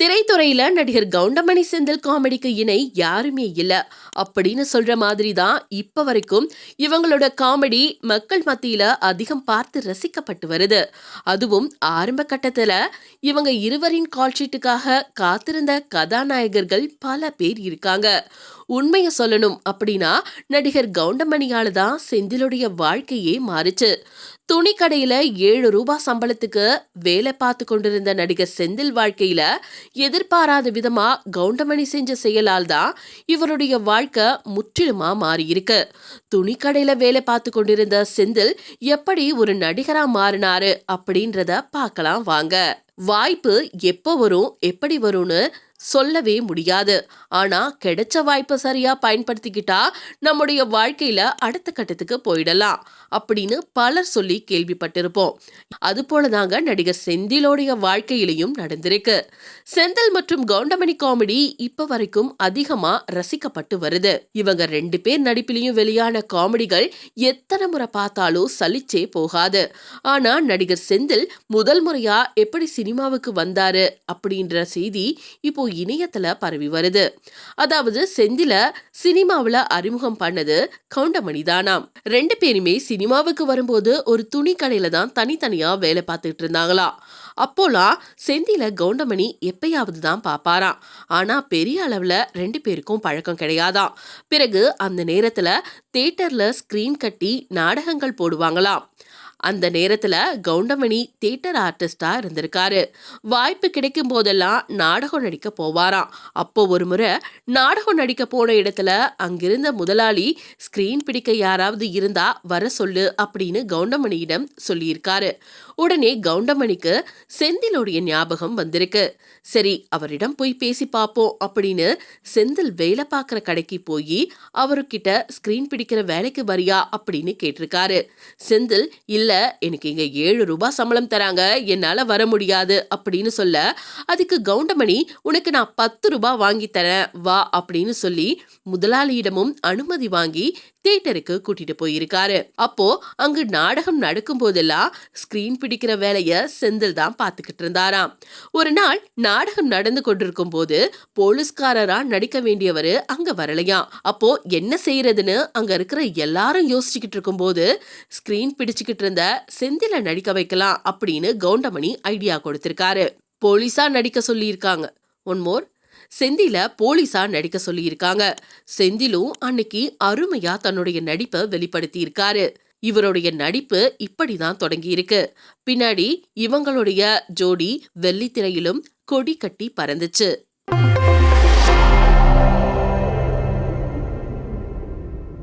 திரைத்துறையில நடிகர் கவுண்டமணி செந்தில் காமெடிக்கு இணை யாருமே இல்ல. அப்படின்னு சொல்ற மாதிரி தான் இப்ப வரைக்கும் இவங்களோட காமெடி மக்கள் மத்தியில அதிகம் பார்த்து ரசிக்கப்பட்டு வருது. அதுவும் ஆரம்ப கட்டத்துல இவங்க இருவரின் கால்ஷீட்டுக்காக காத்திருந்த கதாநாயகர்கள் பல பேர் இருக்காங்க. உண்மையை சொல்லணும் அப்படின்னா நடிகர் கவுண்டமணியால தான் செந்திலுடைய வாழ்க்கையே மாறுச்சு. துணி கடையில ஏழு ரூபாய் சம்பளத்துக்கு வேலை பார்த்து கொண்டிருந்த நடிகர் செந்தில் வாழ்க்கையில எதிர்பாராத விதமா கவுண்டமணி செஞ்ச செயலால் தான் இவருடைய வாழ்க்கை முற்றிலுமா மாறியிருக்கு. துணிக்கடையில வேலை பார்த்து கொண்டிருந்த செந்தில் எப்படி ஒரு நடிகரா மாறினாரு அப்படின்றத பார்க்கலாம் வாங்க. வாய்ப்பு எப்போ வரும் எப்படி வரும்னு சொல்லவே முடியாது. ஆனா கிடைச்ச வாய்ப்பை சரியா பயன்படுத்திக்கிட்டா நம்முடைய வாழ்க்கையில அடுத்த கட்டத்துக்கு போயிடலாம் அப்படின்னு பலர் சொல்லி கேள்விப்பட்டிருப்போம். அது போலதாங்க நடிகர் செந்திலோடைய வாழ்க்கையிலையும் நடந்திருக்கு. செந்தில் மற்றும் கவுண்டமணி காமெடி இப்ப வரைக்கும் அதிகமா ரசிக்கப்பட்டு வருது. இவங்க ரெண்டு பேர் நடிப்பிலையும் வெளியான காமெடிகள் எத்தனை முறை பார்த்தாலும் சலிச்சே போகாது. ஆனா நடிகர் செந்தில் முதல் முறையா எப்படி சினிமாவுக்கு வந்தாரு அப்படின்ற செய்தி இப்போ இணையத்தில் பரவி வருது. அதாவது செந்தில சினிமாவில் அறிமுகம் பண்ணது கவுண்டமணி தானாம். ரெண்டு பேருமே சினிமாவுக்கு வரும்போது ஒரு துணி கடையில தான் தனித்தனியா வேலை பார்த்துட்டு இருந்தாங்களா. அப்போலாம் செந்தில கவுண்டமணி எப்பயாவது தான் பார்ப்பாராம். ஆனா பெரிய அளவில் ரெண்டு பேருக்கும் பழக்கம் கிடையாதாம். பிறகு அந்த நேரத்தில் தேட்டரில் ஸ்கிரீன் கட்டி நாடகங்கள் போடுவாங்களாம். அந்த நேரத்தில் கவுண்டமணி தியேட்டர் ஆர்டிஸ்டாக இருந்திருக்காரு. வாய்ப்பு கிடைக்கும் போதெல்லாம் நாடகம் நடிக்க போவாராம். அப்போ ஒரு முறை நாடகம் நடிக்க போன இடத்துல அங்கிருந்த முதலாளி ஸ்கிரீன் பிடிக்க யாராவது இருந்தா வர சொல்லு அப்படின்னு கவுண்டமணியிடம் சொல்லியிருக்காரு. உடனே கவுண்டமணிக்கு செந்திலுடைய ஞாபகம் வந்திருக்கு. சரி அவரிடம் போய் பேசி பார்ப்போம் அப்படின்னு செந்தில் வேலை பார்க்குற கடைக்கு போய் அவர்கிட்ட ஸ்கிரீன் பிடிக்கிற வேலைக்கு வரியா அப்படின்னு கேட்டிருக்காரு. செந்தில் இல்ல எனக்கு இங்கே ஏழு ரூபாய் சம்பளம் தராங்க என்னால் வர முடியாது அப்படின்னு சொல்ல அதுக்கு கவுண்டமணி உனக்கு நான் பத்து ரூபாய் வாங்கி தரேன் வா அப்படின்னு சொல்லி முதலாளியிடமும் அனுமதி வாங்கி தியேட்டருக்கு கூட்டிட்டு போயிருக்காரு. அப்போ அங்கு நாடகம் நடக்கும் போதெல்லாம் ஸ்கிரீன் பிடிக்கிற வேலைய செந்தில் தான் பார்த்துக்கிட்டு இருந்தாராம். ஒரு நாள் நாடகம் நடந்து கொண்டிருக்கும் போது போலீஸ்காரரா நடிக்க வேண்டியவர் அங்க வரலையாம். அப்போ என்ன செய்யறதுன்னு அங்க இருக்கிற எல்லாரும் யோசிச்சுக்கிட்டு இருக்கும் போது ஸ்கிரீன் பிடிச்சுக்கிட்டு இருந்த செந்தில நடிக்க வைக்கலாம் அப்படின்னு கவுண்டமணி ஐடியா கொடுத்திருக்காரு. போலீஸா நடிக்க சொல்லியிருக்காங்க. One more. செந்தில போலீஸா நடிக்க சொல்லியிருக்காங்க. செந்திலும் அன்னைக்கு அருமையா தன்னுடைய நடிப்பை வெளிப்படுத்தி இருக்காரு இவருடைய நடிப்பு இப்படிதான் தொடங்கி இருக்கு பின்னாடி இவங்களுடைய ஜோடி வெள்ளித்திரையிலும் கொடி கட்டி பறந்துச்சு.